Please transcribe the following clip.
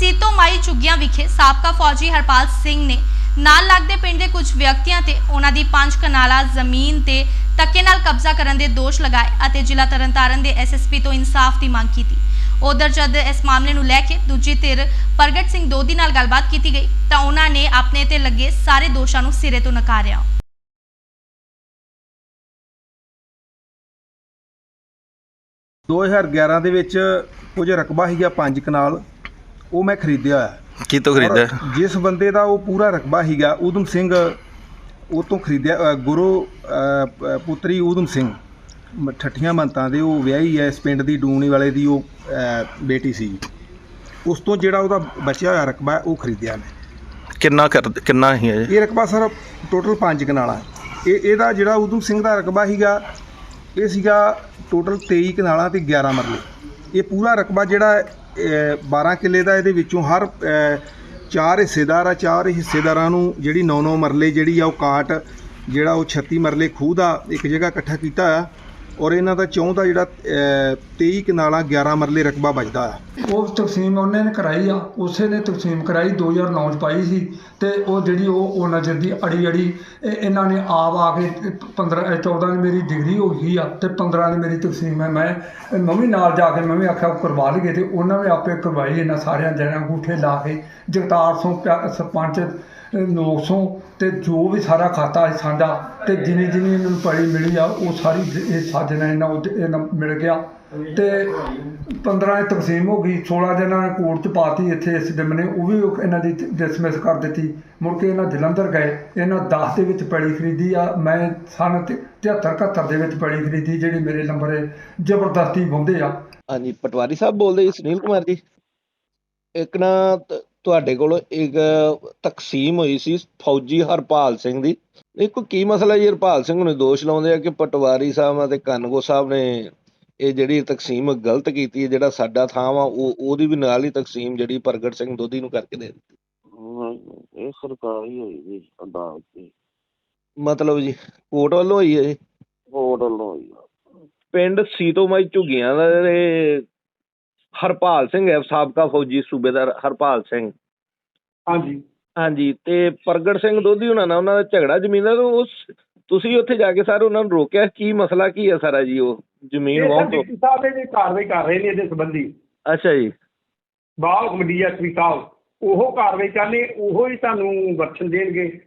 ਸੀਤੋ ਮਾਈ ਝੁੱਗੀਆਂ ਵਿਖੇ ਸਾਬਕਾ ਫੌਜੀ ਹਰਪਾਲ ਸਿੰਘ ਨੇ ਨਾਲ ਲੱਗਦੇ ਪਿੰਡ ਦੇ ਕੁਝ ਵਿਅਕਤੀਆਂ ਤੇ ਉਹਨਾਂ ਦੀ ਪੰਜ ਕਨਾਲਾ ਜ਼ਮੀਨ ਤੇ ਧੱਕੇ ਨਾਲ ਕਬਜ਼ਾ ਕਰਨ ਦੇ ਦੋਸ਼ ਲਗਾਏ ਅਤੇ ਜ਼ਿਲ੍ਹਾ ਤਰਨਤਾਰਨ ਦੇ ਐਸਐਸਪੀ ਤੋਂ ਇਨਸਾਫ ਦੀ ਮੰਗ ਕੀਤੀ। ਉਧਰ ਜਦ ਇਸ ਮਾਮਲੇ ਨੂੰ ਲੈ ਕੇ ਦੂਜੀ ਧਿਰ ਪ੍ਰਗਟ ਸਿੰਘ ਦੋਦੀ ਨਾਲ ਗੱਲਬਾਤ ਕੀਤੀ ਗਈ ਤਾਂ ਉਹਨਾਂ ਨੇ ਆਪਣੇ ਤੇ ਲੱਗੇ ਸਾਰੇ ਦੋਸ਼ਾਂ ਨੂੰ ਸਿਰੇ ਤੋਂ ਨਕਾਰਿਆ। 2011 ਦੇ ਵਿੱਚ ਕੁਝ ਰਕਬਾ ਸੀਗਾ ਪੰਜ ਕਨਾਲ। ਉਹ ਮੈਂ ਖਰੀਦਿਆ ਹੋਇਆ ਕਿਤੋਂ ਖਰੀਦਿਆ? ਔਰ ਜਿਸ ਬੰਦੇ ਦਾ ਉਹ ਪੂਰਾ ਰਕਬਾ ਸੀਗਾ ਊਧਮ ਸਿੰਘ ਉਹ ਤੋਂ ਖਰੀਦਿਆ ਅ, ਗੁਰੂ ਅ, ਪ- ਪੁੱਤਰੀ ਊਧਮ ਸਿੰਘ। ਮ- ਠੱਠੀਆਂ ਮੰਤਾਂ ਦੇ ਉਹ ਵਿਆਹੀ ਹੈ ਇਸ ਪਿੰਡ ਦੀ ਡੂਮਣੀ ਵਾਲੇ ਦੀ ਉਹ ਅ, ਬੇਟੀ ਸੀ। ਉਸ ਤੋਂ ਜਿਹੜਾ ਉਹਦਾ ਬਚਿਆ ਹੋਇਆ ਰਕਬਾ ਹੈ, ਉਹ ਖਰੀਦਿਆ ਮੈਂ ਕਿੰਨਾ ਕਰ ਕਿੰਨਾ ਹੀ ਹੈ ਇਹ ਰਕਬਾ ਸਰ ਟੋਟਲ ਪੰਜ ਕਨਾਲਾਂ। ਹੈ। ਇਹ ਇਹਦਾ ਜਿਹੜਾ ਊਧਮ ਸਿੰਘ ਦਾ ਰਕਬਾ ਸੀਗਾ ਇਹ ਸੀਗਾ ਟੋਟਲ 23 ਕਨਾਲਾਂ ਤੇ 11 ਮਰਲੇ। ਇਹ ਪੂਰਾ ਰਕਬਾ ਜਿਹੜਾ ਹੈ, 12 ਕਿੱਲੇ ਦਾ ਇਹਦੇ ਵਿੱਚੋਂ ਹਰ ਚਾਰ ਹਿੱਸੇਦਾਰ ਆ, ਚਾਰ ਹਿੱਸੇਦਾਰਾਂ ਨੂੰ ਜਿਹੜੀ 9-9 ਮਰਲੇ ਜਿਹੜੀ ਆ ਉਹ ਕਾਟ, ਜਿਹੜਾ ਉਹ 36 ਮਰਲੇ ਖੂਹ ਦਾ ਇੱਕ ਜਗ੍ਹਾ ਇਕੱਠਾ ਕੀਤਾ ਆ। ਔਰ ਇਹਨਾਂ ਦਾ ਚੌਂ ਦਾ ਜਿਹੜਾ ਅਹ, 23 ਕਨਾਲਾਂ 11 ਮਰਲੇ ਰਕਬਾ ਬਚਦਾ ਆ ਉਹ ਤਕਸੀਮ ਉਹਨੇ ਨੇ ਕਰਾਈ ਆ। ਉਸੇ ਨੇ ਤਕਸੀਮ ਕਰਾਈ 2009 ਚ ਪਾਈ ਸੀ। ਤੇ ਉਹ ਜਿਹੜੀ ਉਹ ਉਹ ਨਜ਼ਰ ਦੀ ਅੜੀ ਅੜੀ ਇਹ ਇਹਨਾਂ ਨੇ ਆਪ ਆ ਕੇ 15 14 ਦੀ ਮੇਰੀ ਡਿਗਰੀ ਹੋ ਗਈ ਆ ਤੇ 15 ਦੀ ਮੇਰੀ ਤਕਸੀਮ ਹੈ ਮੈਂ ਮੰਮੀ ਨਾਲ ਜਾ ਕੇ ਮੈਂ ਵੀ ਆਖਿਆ ਕਰਵਾ ਲਈਏ ਤੇ ਉਹਨਾਂ ਨੇ ਆਪੇ ਕਰਵਾਈ ਇਹਨਾਂ ਸਾਰਿਆਂ ਜਣਿਆਂ ਅੰਗੂਠੇ ਲਾ ਕੇ। ਜਗਤਾਰ ਸਿੰਘ ਪਿਆ- ਸਰਪੰਚ ਲੋਕ ਸੋਂ ਤੇ ਜੋ ਵੀ ਸਾਰਾ ਖਾਤਾ ਹੈ ਸਾਡਾ ਤੇ ਜਿਨੀ ਜਿਨੀ ਇਹਨਾਂ ਨੂੰ ਪੜੀ ਮਿਲੀ ਆ ਉਹ ਸਾਰੀ ਇਹ ਇਹ ਸਾਜਣਾ ਇਹਨਾਂ ਨੂੰ ਇਹਨਾਂ ਮਿਲ ਗਿਆ। ਤੇ 15 ਦੀ ਤਕਸੀਮ ਹੋ ਗਈ 16 ਦਿਨਾਂ ਨੇ ਕੋਰਟ ਚ ਪਾਤੀ, ਇੱਥੇ ਇਸ ਦਿਨ ਨੇ ਉਹ ਵੀ ਇਹਨਾਂ ਦੀ ਡਿਸਮਿਸ ਕਰ ਦਿੱਤੀ। ਮੁੜ ਕੇ ਇਹਨਾਂ ਜਲੰਧਰ ਗਏ, ਇਹਨਾਂ 10 ਦੇ ਵਿੱਚ ਪੈੜੀ ਖਰੀਦੀ ਆ, ਮੈਂ ਸਨ 73 71 ਦੇ ਵਿੱਚ ਪੈੜੀ ਖਰੀਦੀ, ਜਿਹੜੀ ਮੇਰੇ ਨੰਬਰ ਜ਼ਬਰਦਸਤੀ ਵਾਉਂਦੇ ਆ। ਹਾਂਜੀ, ਪਟਵਾਰੀ ਸਾਹਿਬ ਬੋਲਦੇ ਜੀ, ਸੁਨੀਲ ਕੁਮਾਰ ਜੀ। ਇੱਕ ਨਾ ਤੁਹਾਡੇ ਕੋਲ ਇੱਕ ਤਕਸੀਮ ਹੋਈ ਸੀ ਫੌਜੀ ਹਰਪਾਲ ਸਿੰਘ ਦੀ। ਇੱਕ ਕੀ ਮਸਲਾ ਜੀ? ਹਰਪਾਲ ਸਿੰਘ ਨੂੰ ਦੋਸ਼ ਲਾਉਂਦੇ ਆ ਕਿ ਪਟਵਾਰੀ ਸਾਹਿਬ ਅਤੇ ਕਨਗੋ ਸਾਹਿਬ ਨੇ ਇਹ ਜਿਹੜੀ ਤਕਸੀਮ ਗਲਤ ਕੀਤੀ ਹੈ ਜਿਹੜਾ ਸਾਡਾ ਥਾਂ ਵਾ ਉਹ ਉਹਦੀ ਵੀ ਨਾਲ ਹੀ ਤਕਸੀਮ ਜਿਹੜੀ ਪ੍ਰਗਟ ਸਿੰਘ ਦੋਦੀ ਨੂੰ ਕਰਕੇ ਦੇ ਦਿੱਤੀ। ਇਹ ਸਰਕਾਰੀ ਹੋਈ ਜੀ ਅਦਾਲਤ ਦੀ। ਮਤਲਬ ਜੀ ਕੋਰਟ ਵੱਲੋਂ ਹੋਈ ਹੈ ਜੀ ਕੋਰਟ ਵੱਲੋਂ ਹੋਈ ਆ। ਪਿੰਡ ਸੀਤੋਮਾਈ ਝੁੱਗੀਆਂ ਦਾ ਇਹ ਹਰਪਾਲ ਸਿੰਘ ਹੈ ਸਾਬਕਾ ਫੌਜੀ ਸੂਬੇਦਾਰ ਹਰਪਾਲ ਸਿੰਘ। ਹਾਂਜੀ। ਹਾਂਜੀ ਤੇ ਪ੍ਰਗਟ ਸਿੰਘ ਦੋਧੀ ਉਹਨਾਂ ਨਾਲ ਉਹਨਾਂ ਦਾ ਝਗੜਾ ਜ਼ਮੀਨ ਦਾ ਤੇ ਉਸ ਤੁਸੀਂ ਉੱਥੇ ਜਾ ਕੇ ਸਰ ਉਹਨਾਂ ਨੂੰ ਰੋਕਿਆ ਕੀ ਮਸਲਾ ਕੀ ਹੈ ਸਾਰਾ ਜੀ ਉਹ? ਜ਼ਮੀਨ ਸਰ ਤੋਂ ਡਿਪਟੀ ਸਾਹਿਬ ਇਹ ਕਾਰਵਾਈ ਕਰ ਰਹੇ ਨੇ ਇਹਦੇ ਸੰਬੰਧੀ। ਅੱਛਾ ਜੀ। ਬਾਲ ਡੀਐਸਪੀ ਸਾਹਿਬ ਉਹ ਕਾਰਵਾਈ ਕਰਨੇ ਉਹ ਹੀ ਤੁਹਾਨੂੰ ਵਰਸ਼ਨ ਦੇਣਗੇ।